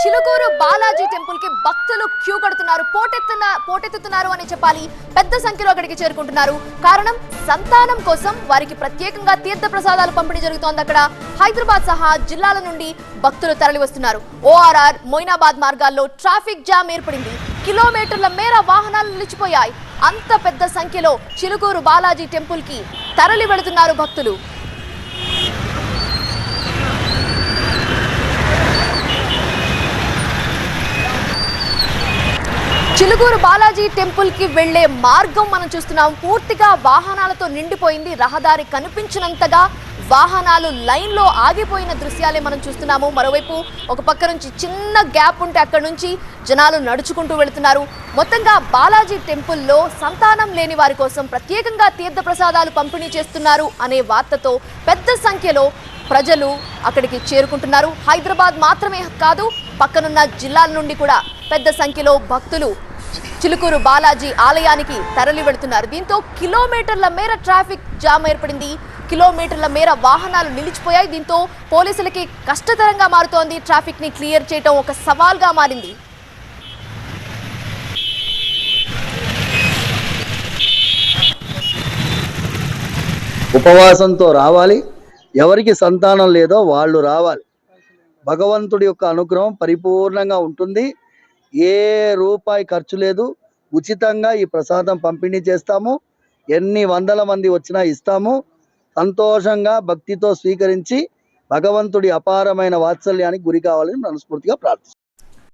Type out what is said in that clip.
చిలుకూరు బాలాజీ టెంపుల్కి భక్తులు క్యూ కడుతున్నారు. పోటెత్తున పోటెత్తుతున్నారు అని చెప్పాలి. పెద్ద సంఖ్యలో అక్కడికి చేరుకుంటున్నారు. కారణం సంతానం కోసం వారికి ప్రత్యేకంగా తీర్థ ప్రసాదాలు పంపిణీ జరుగుతోంది అక్కడ. హైదరాబాద్ సహా జిల్లాల నుండి భక్తులు తరలి వస్తున్నారు ఓఆర్ఆర్ మొయినాబాద్ మార్గాల్లో ట్రాఫిక్ జామ్ ఏర్పడింది. కిలోమీటర్ల మేర వాహనాలు నిలిచిపోయాయి. అంత పెద్ద సంఖ్యలో చిలుకూరు బాలాజీ టెంపుల్కి తరలి వెళుతున్నారు భక్తులు. చిలుకూరు బాలాజీ టెంపుల్కి వెళ్ళే మార్గం మనం చూస్తున్నాం. పూర్తిగా వాహనాలతో నిండిపోయింది. రహదారి కనిపించినంతగా వాహనాలు లైన్లో ఆగిపోయిన దృశ్యాలే మనం చూస్తున్నాము. మరోవైపు ఒక పక్క నుంచి చిన్న గ్యాప్ ఉంటే అక్కడ నుంచి జనాలు నడుచుకుంటూ వెళుతున్నారు. మొత్తంగా బాలాజీ టెంపుల్లో సంతానం లేని వారి కోసం ప్రత్యేకంగా తీర్థ ప్రసాదాలు పంపిణీ చేస్తున్నారు అనే వార్తతో పెద్ద సంఖ్యలో ప్రజలు అక్కడికి చేరుకుంటున్నారు. హైదరాబాద్ మాత్రమే కాదు పక్కనున్న జిల్లాల నుండి కూడా పెద్ద సంఖ్యలో భక్తులు చిలుకూరు బాలాజీ ఆలయానికి తరలి వెళుతున్నారు దీంతో కిలోమీటర్ల మేర ట్రాఫిక్ జామ్ ఏర్పడింది. కిలోమీటర్ల మేర వాహనాలు నిలిచిపోయాయి. దీంతో పోలీసులకి కష్టతరంగా మారుతోంది. ట్రాఫిక్ని క్లియర్ చేయటం ఒక సవాల్గా మారింది. ఉపవాసంతో రావాలి. ఎవరికి సంతానం లేదో వాళ్ళు రావాలి. భగవంతుడి యొక్క అనుగ్రహం పరిపూర్ణంగా ఉంటుంది. ఏ రూపాయి ఖర్చు లేదు. ఉచితంగా ఈ ప్రసాదం పంపిణీ చేస్తాము. ఎన్ని వందల మంది వచ్చినా ఇస్తాము. సంతోషంగా భక్తితో స్వీకరించి భగవంతుడి అపారమైన వాత్సల్యానికి గురి కావాలని మనస్ఫూర్తిగా ప్రార్థిస్తాం